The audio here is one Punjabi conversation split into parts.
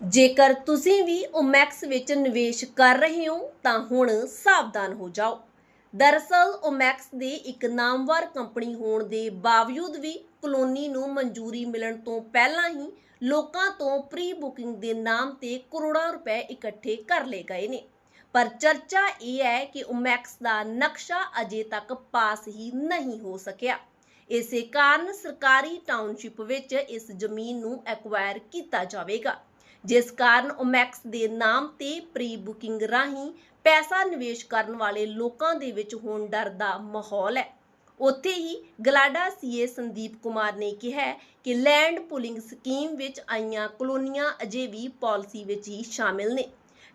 ਜੇਕਰ ਤੁਸੀਂ ਵੀ ਓਮੈਕਸ ਵਿੱਚ ਨਿਵੇਸ਼ ਕਰ ਰਹੇ ਹੋ, ਤਾਂ ਹੁਣ ਸਾਵਧਾਨ ਹੋ ਜਾਓ। ਦਰਅਸਲ ਓਮੈਕਸ ਦੇ ਇੱਕ ਨਾਮਵਰ ਕੰਪਨੀ ਹੋਣ ਦੇ ਬਾਵਜੂਦ ਵੀ ਕਲੋਨੀ ਨੂੰ ਮਨਜ਼ੂਰੀ ਮਿਲਣ ਤੋਂ ਪਹਿਲਾਂ ਹੀ ਲੋਕਾਂ ਤੋਂ ਪ੍ਰੀ ਬੁਕਿੰਗ ਦੇ ਨਾਮ ਤੇ ਕਰੋੜਾਂ ਰੁਪਏ ਇਕੱਠੇ ਕਰ ਲਏ ਗਏ ਨੇ। ਪਰ ਚਰਚਾ ਇਹ ਹੈ ਕਿ ਓਮੈਕਸ ਦਾ ਨਕਸ਼ਾ ਅਜੇ ਤੱਕ ਪਾਸ ਹੀ ਨਹੀਂ ਹੋ ਸਕਿਆ। ਇਸੇ ਕਾਰਨ ਸਰਕਾਰੀ ਟਾਊਨਸ਼ਿਪ ਵਿੱਚ ਇਸ ਜ਼ਮੀਨ ਨੂੰ ਐਕਵਾਇਰ ਕੀਤਾ ਜਾਵੇਗਾ। ਜਿਸ ਕਾਰਨ ਓਮੈਕਸ ਦੇ ਨਾਮ ਤੇ ਪ੍ਰੀ ਬੁਕਿੰਗ ਰਾਹੀਂ ਪੈਸਾ ਨਿਵੇਸ਼ ਕਰਨ ਵਾਲੇ ਲੋਕਾਂ ਦੇ ਵਿੱਚ ਹੁਣ ਡਰ ਦਾ ਮਾਹੌਲ ਹੈ। ਉੱਥੇ ਹੀ ਗਲਾਡਾ ਸੀਏ ਸੰਦੀਪ ਕੁਮਾਰ ਨੇ ਕਿਹਾ ਕਿ ਲੈਂਡ ਪੁਲਿੰਗ ਸਕੀਮ ਵਿੱਚ ਆਈਆਂ ਕਲੋਨੀਆਂ ਅਜੇ ਵੀ ਪਾਲਿਸੀ ਵਿੱਚ ਹੀ ਸ਼ਾਮਿਲ ਨੇ।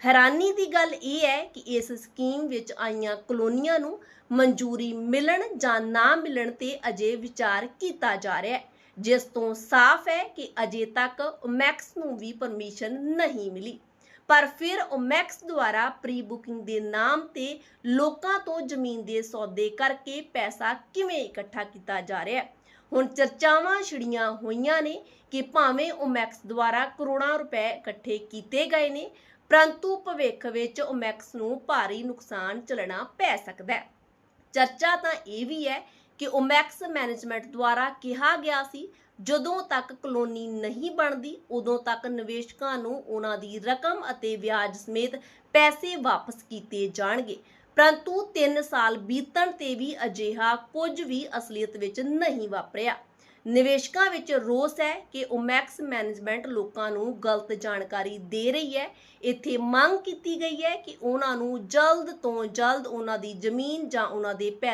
ਹੈਰਾਨੀ ਦੀ ਗੱਲ ਇਹ ਹੈ ਕਿ ਇਸ ਸਕੀਮ ਵਿੱਚ ਆਈਆਂ ਕਲੋਨੀਆਂ ਨੂੰ ਮਨਜ਼ੂਰੀ ਮਿਲਣ ਜਾਂ ਨਾ ਮਿਲਣ ਤੇ ਅਜੇ ਵਿਚਾਰ ਕੀਤਾ ਜਾ ਰਿਹਾ ਹੈ। ਜਿਸ ਤੋਂ ਸਾਫ਼ ਹੈ ਕਿ ਅਜੇ ਤੱਕ ਓਮੈਕਸ ਨੂੰ ਵੀ ਪਰਮਿਸ਼ਨ ਨਹੀਂ ਮਿਲੀ। ਪਰ ਫਿਰ ਓਮੈਕਸ ਦੁਆਰਾ ਪ੍ਰੀ ਬੁਕਿੰਗ ਦੇ ਨਾਮ ਤੇ ਲੋਕਾਂ ਤੋਂ ਜ਼ਮੀਨ ਦੇ ਸੌਦੇ ਕਰਕੇ ਪੈਸਾ ਕਿਵੇਂ ਇਕੱਠਾ ਕੀਤਾ ਜਾ ਰਿਹਾ ਹੈ? ਹੁਣ ਚਰਚਾਵਾਂ ਛਿੜੀਆਂ ਹੋਈਆਂ ਨੇ ਕਿ ਭਾਵੇਂ ਓਮੈਕਸ ਦੁਆਰਾ ਕਰੋੜਾਂ ਰੁਪਏ ਇਕੱਠੇ ਕੀਤੇ ਗਏ ਨੇ, ਪਰੰਤੂ ਭਵਿੱਖ ਵਿੱਚ ਓਮੈਕਸ ਨੂੰ ਭਾਰੀ ਨੁਕਸਾਨ ਝੱਲਣਾ ਪੈ ਸਕਦਾ ਹੈ। ਚਰਚਾ ਤਾਂ ਇਹ ਵੀ ਹੈ ਕਿ ਓਮੈਕਸ ਮੈਨੇਜਮੈਂਟ ਦੁਆਰਾ ਕਿਹਾ ਗਿਆ ਸੀ, ਜਦੋਂ ਤੱਕ ਕਲੋਨੀ ਨਹੀਂ ਬਣਦੀ, ਉਦੋਂ ਤੱਕ ਨਿਵੇਸ਼ਕਾਂ ਨੂੰ ਉਹਨਾਂ ਦੀ ਰਕਮ ਅਤੇ ਵਿਆਜ ਸਮੇਤ ਪੈਸੇ ਵਾਪਸ ਕੀਤੇ ਜਾਣਗੇ। ਪਰੰਤੂ 3 ਸਾਲ ਬੀਤਣ ਤੇ ਵੀ ਅਜਿਹਾ ਕੁਝ ਵੀ ਅਸਲੀਅਤ ਵਿੱਚ ਨਹੀਂ ਵਾਪਰਿਆ। ਨਿਵੇਸ਼ਕਾਂ ਵਿੱਚ ਰੋਸ ਹੈ ਕਿ ਓਮੈਕਸ ਮੈਨੇਜਮੈਂਟ ਲੋਕਾਂ ਨੂੰ ਗਲਤ ਜਾਣਕਾਰੀ ਦੇ ਰਹੀ ਹੈ। ਇੱਥੇ ਮੰਗ ਕੀਤੀ ਗਈ ਹੈ ਕਿ ਉਹਨਾਂ ਨੂੰ ਜਲਦ ਤੋਂ ਜਲਦ ਉਹਨਾਂ ਦੀ ਜ਼ਮੀਨ ਜਾਂ ਉਹਨਾਂ ਦੇ ਪੈ